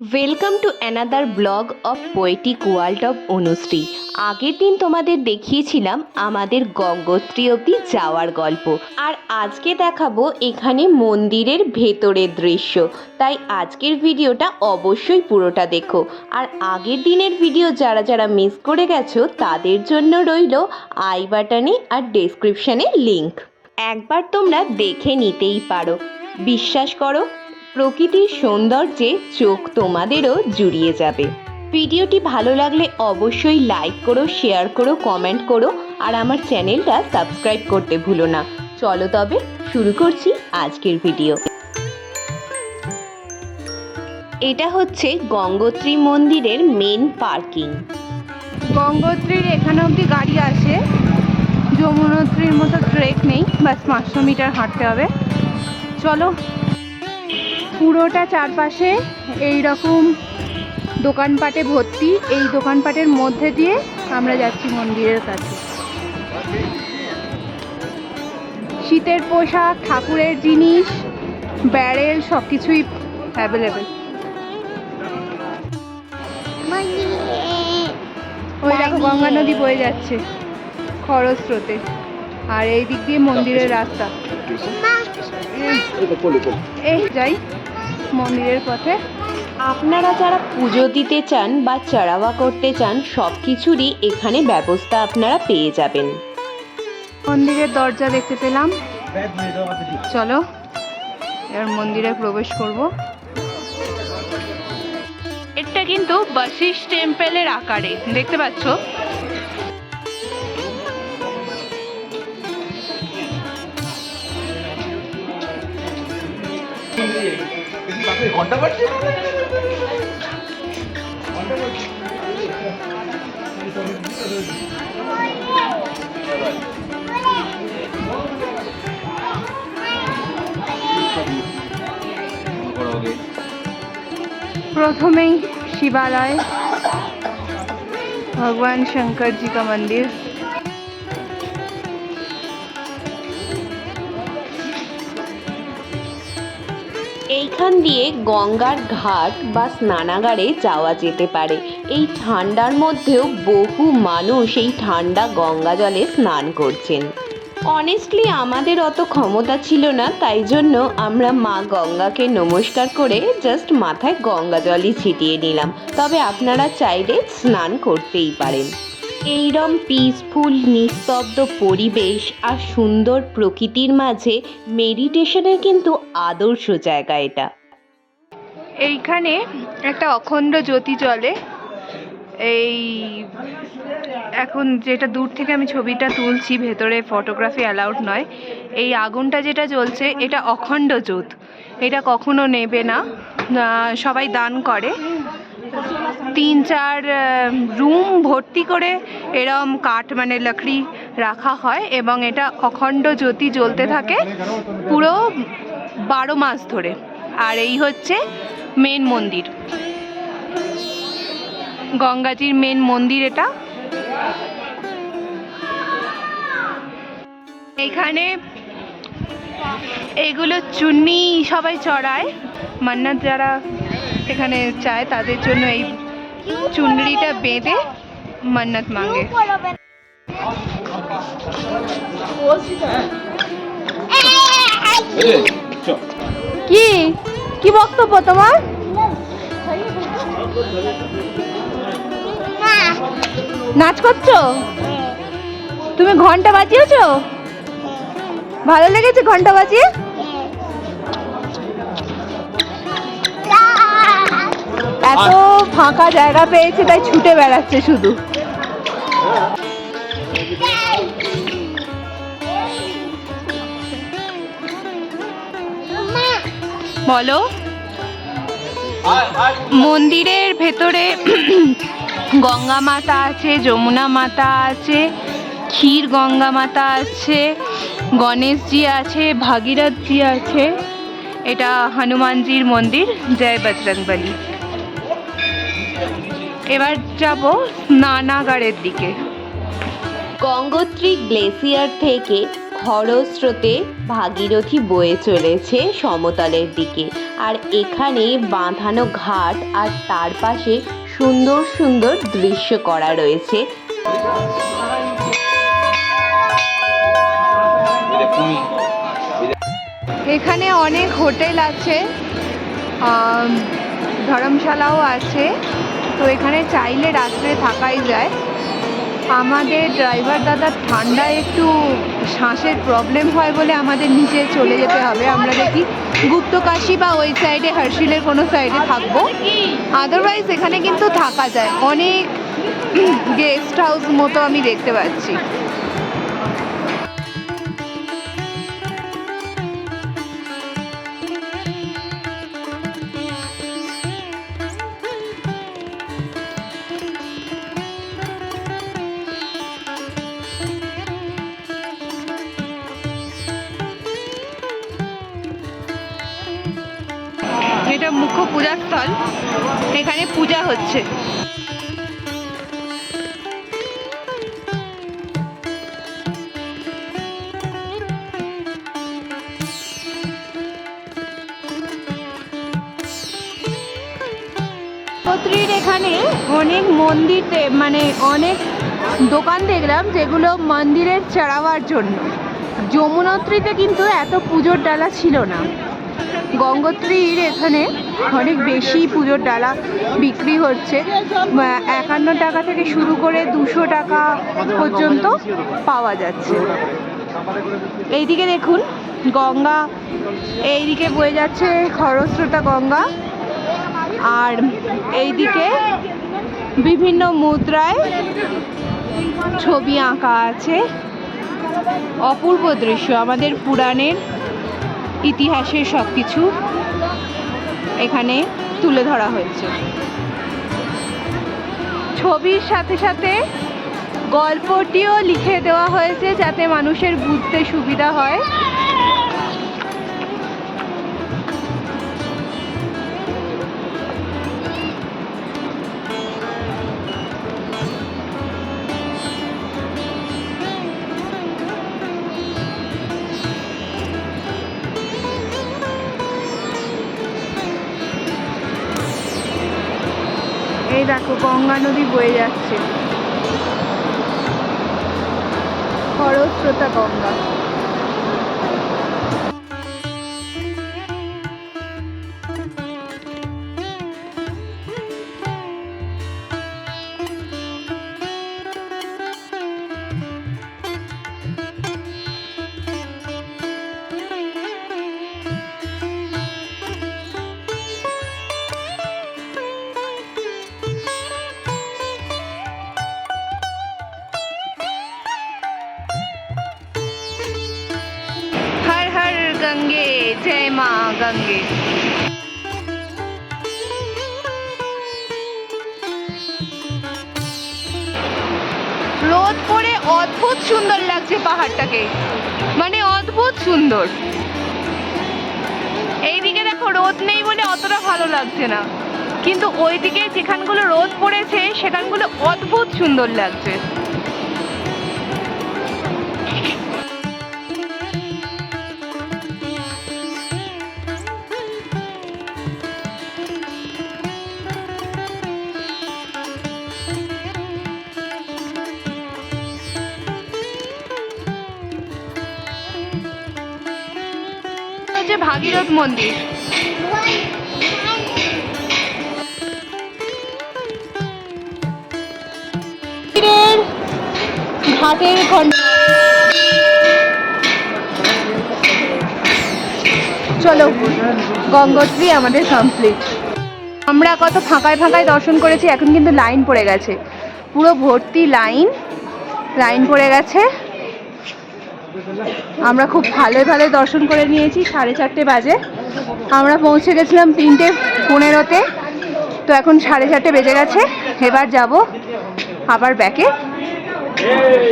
Welcome to another blog of poetic world of Anushree আগের দিন তোমাদের দেখিয়েছিলাম আমাদের গঙ্গোত্রী অবধি যাওয়ার গল্প। আর আজকে দেখাবো এখানে মন্দিরের ভেতরের দৃশ্য। তাই আজকের ভিডিওটা অবশ্যই পুরোটা দেখো। আর আগের দিনের ভিডিও যারা যারা মিস করে গেছো, তাদের জন্য রইল আই বাটনে আর ডেসক্রিপশানে লিংক একবার তোমরা দেখে নিতেই পারো। বিশ্বাস করো প্রকৃতির সৌন্দর্যে চোখ তোমাদেরও জুড়িয়ে যাবে। ভিডিওটি ভালো লাগলে অবশ্যই লাইক করো শেয়ার করো কমেন্ট করো, আর আমার চ্যানেলটা সাবস্ক্রাইব করতে ভুলো না। চলো তবে শুরু করছি আজকের ভিডিও এটা হচ্ছে গঙ্গোত্রী মন্দিরের মেন পার্কিং গঙ্গোত্রীর এখানে অবধি গাড়ি আসে যমুনোত্রীর মতো ট্রেক নেই। বাস পাঁচশো মিটার হাঁটতে হবে। চলো পুরোটা চারপাশে এই রকম দোকানপাটে ভর্তি এই দোকানপাটের মধ্যে দিয়ে আমরা যাচ্ছি মন্দিরের কাছে। শীতের পোশাক ঠাকুরের জিনিস ব্যারেল সব কিছুই অ্যাভেলেবেল ওই দেখো গঙ্গা নদী বয়ে যাচ্ছে খরস্রোতে আর এই দিক দিয়ে মন্দিরের রাস্তা। এই যাই। মন্দিরের পথে। আপনারা যারা পুজো দিতে চান বা চড়াওয়া করতে চান, সব কিছুরই এখানে ব্যবস্থা আপনারা পেয়ে যাবেন। মন্দিরের দরজা দেখতে পেলাম। চলো, এবার মন্দিরে প্রবেশ করব। এটা কিন্তু বশিষ টেম্পেলের আকারে, দেখতে পাচ্ছ? ঘন্টা বাজছে প্রথমেই শিবালয় ভগবান শঙ্কর জি का मंदिर এইখান দিয়ে গঙ্গার ঘাট বা স্নানাগারে যাওয়া যেতে পারে। এই ঠান্ডার মধ্যেও বহু মানুষ এই ঠান্ডা গঙ্গা জলে স্নান করছেন। অনেস্টলি আমাদের অত ক্ষমতা ছিল না, তাই জন্য আমরা মা গঙ্গাকে নমস্কার করে জাস্ট মাথায় গঙ্গা জলই ছিটিয়ে নিলাম। তবে আপনারা চাইলে স্নান করতেই পারেন। এইরম পিসফুল নিস্তব্ধ পরিবেশ আর সুন্দর প্রকৃতির মাঝে মেডিটেশনের কিন্তু আদর্শ জায়গা এটা। এইখানে একটা অখণ্ড জ্যোতি জ্বলে। এই এখন যেটা দূর থেকে আমি ছবিটা তুলছি, ভেতরে ফটোগ্রাফি অ্যালাউড নয়। এই আগুনটা যেটা জ্বলছে, এটা অখণ্ড জ্যোত। এটা কখনো নেবে না। সবাই দান করে। তিন চার রুম ভর্তি করে এরম কাঠ মানে লকড়ি রাখা হয় এবং এটা অখণ্ড জ্যোতি জ্বলতে থাকে পুরো বারো মাস ধরে। আর এই হচ্ছে মেন মন্দির। গঙ্গাজির মেন মন্দির এটা। এখানে এগুলো চুন্নি সবাই চড়ায়। মান্নাত যারা এখানে চায় তাদের জন্য এই চুনরিটা বেঁধে মান্নাত মাঙ্গে। কি? কি বক্তব্য তোমার? নাচ করছ? তুমি ঘণ্টা বাজিয়েছো? ভালো লেগেছে ঘণ্টা বাজিয়ে? এত ফাঁকা জায়গা পেয়েছে, তাই ছুটে বেড়াচ্ছে শুধু। বলো, মন্দিরের ভেতরে গঙ্গা মাতা আছে, যমুনা মাতা আছে, ক্ষীর গঙ্গা মাতা আছে, গণেশজি আছে ভাগীরথজি আছে। এটা হনুমানজির মন্দির, জয় বজরংবলী। এবার যাব স্নানাগারের দিকে। গঙ্গোত্রী গ্লেসিয়ার থেকে খরস্রোতে ভাগীরথী বয়ে চলেছে সমতলের দিকে। আর এখানে বাঁধানো ঘাট আর তার পাশে সুন্দর সুন্দর দৃশ্য করা রয়েছে। এখানে অনেক হোটেল আছে ধর্মশালাও আছে। তো এখানে চাইলে রাত্রে থাকাই যায়। আমাদের ড্রাইভার দাদার ঠান্ডা একটু শ্বাসের প্রবলেম হয় বলে আমাদের নিচে চলে যেতে হবে। আমরা দেখি গুপ্তকাশি বা ওই সাইডে হার্শিলের কোনো সাইডে থাকব। আদারওয়াইজ এখানে কিন্তু থাকা যায়। অনেক গেস্ট হাউস মতো আমি দেখতে পাচ্ছি। এটা মুখ্য পূজার স্থল। এখানে পূজা হচ্ছে। এখানে অনেক মন্দির মানে অনেক দোকান দেখলাম যেগুলো মন্দিরের চড়াবার জন্য। যমুনত্রীতে কিন্তু এত পুজোর ডালা ছিল না। গঙ্গোত্রীর এখানে অনেক বেশি পুজোর ডালা বিক্রি হচ্ছে। একান্ন টাকা থেকে শুরু করে দুশো টাকা পর্যন্ত পাওয়া যাচ্ছে। এইদিকে দেখুন, গঙ্গা, এইদিকে বয়ে যাচ্ছে খরস্রোতা গঙ্গা। আর এইদিকে বিভিন্ন মুদ্রায় ছবি আঁকা আছে। অপূর্ব দৃশ্য, আমাদের পুরাণের ইতিহাসের সব কিছু এখানে তুলে ধরা হয়েছে। ছবির সাথে সাথে গল্পটিও লিখে দেওয়া হয়েছে যাতে মানুষের বুঝতে সুবিধা হয়। গঙ্গা নদী বয়ে যাচ্ছে। খরস্রোতা গঙ্গা। গঙ্গে রোদ পড়ে অদ্ভুত সুন্দর লাগছে পাহাড়টাকে। মানে অদ্ভুত সুন্দর। এইদিকে দেখো রোদ নেই বলে অতটা ভালো লাগছে না। কিন্তু ওইদিকে যেখানগুলো রোদ পড়েছে, সেখানগুলো অদ্ভুত সুন্দর লাগছে। হচ্ছে মন্দির। ঘাটের চলো, গঙ্গোত্রী আমাদের কমপ্লিট আমরা কত ফাঁকায় ফাঁকায় দর্শন করেছি, এখন কিন্তু লাইন পড়ে গেছে। পুরো ভর্তি লাইন লাইন পড়ে গেছে। আমরা খুব ভালো ভালো দর্শন করে নিয়েছি সাড়ে চারটে বাজে। আমরা পৌঁছে গেছিলাম তিনটে পনেরোতে। তো এখন সাড়ে চারটে বেজে গেছে এবার যাব আবার ব্যাকে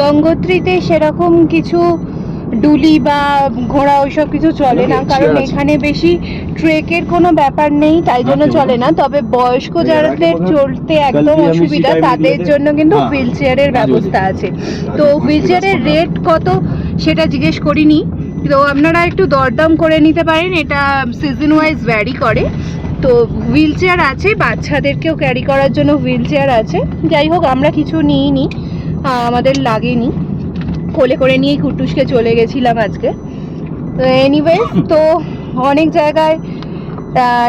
গঙ্গোত্রীতে সেরকম কিছু ডুলি বা ঘোড়া ওইসব কিছু চলে না কারণ এখানে বেশি ট্রেকের কোনো ব্যাপার নেই তাই জন্য চলে না। তবে বয়স্ক যাদের চলতে একদম অসুবিধা তাদের জন্য কিন্তু হুইল চেয়ারের ব্যবস্থা আছে। তো হুইল চেয়ারের রেট কত? সেটা জিজ্ঞেস করিনি। তো আপনারা একটু দরদাম করে নিতে পারেন, এটা সিজন ওয়াইজ ভ্যারি করে। তো হুইল চেয়ার আছে, বাচ্চাদেরকেও ক্যারি করার জন্য হুইল চেয়ার আছে। যাই হোক, আমরা কিছু নিইনি আমাদের লাগেনি। কোলে করে নিয়েই কুটুসকে চলে গেছিলাম আজকে। তো এনিওয়েজ তো অনেক জায়গায়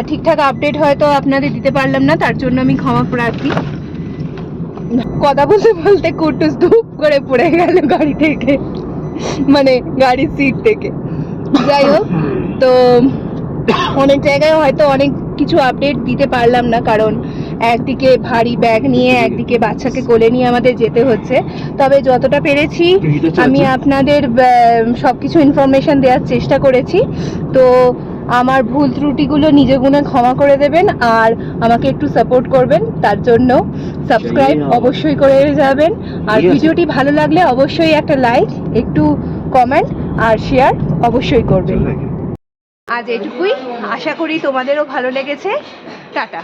ঠিকঠাক আপডেট হয়তো আপনাদের দিতে পারলাম না, তার জন্য আমি ক্ষমা প্রার্থী। কথা বলতে বলতে কুটুস ধূপ করে পড়ে গেল গাড়ি থেকে। মানে গাড়ির সিট থেকে। যাই হোক তো অনেক জায়গায় হয়তো অনেক কিছু আপডেট দিতে পারলাম না কারণ একদিকে ভারী ব্যাগ নিয়ে একদিকে বাচ্চাকে কোলে নিয়ে আমাদের যেতে হচ্ছে। তবে যতটা পেরেছি আমি আপনাদের সব কিছু ইনফরমেশন দেওয়ার চেষ্টা করেছি। তো আমার ভুল ত্রুটিগুলো নিজে গুণে ক্ষমা করে দেবেন আর আমাকে একটু সাপোর্ট করবেন তার জন্য সাবস্ক্রাইব অবশ্যই করে যাবেন। আর ভিডিওটি ভালো লাগলে অবশ্যই একটা লাইক একটু কমেন্ট আর শেয়ার অবশ্যই করবেন। আজ এটুকুই। আশা করি তোমাদেরও ভালো লেগেছে। টাটা।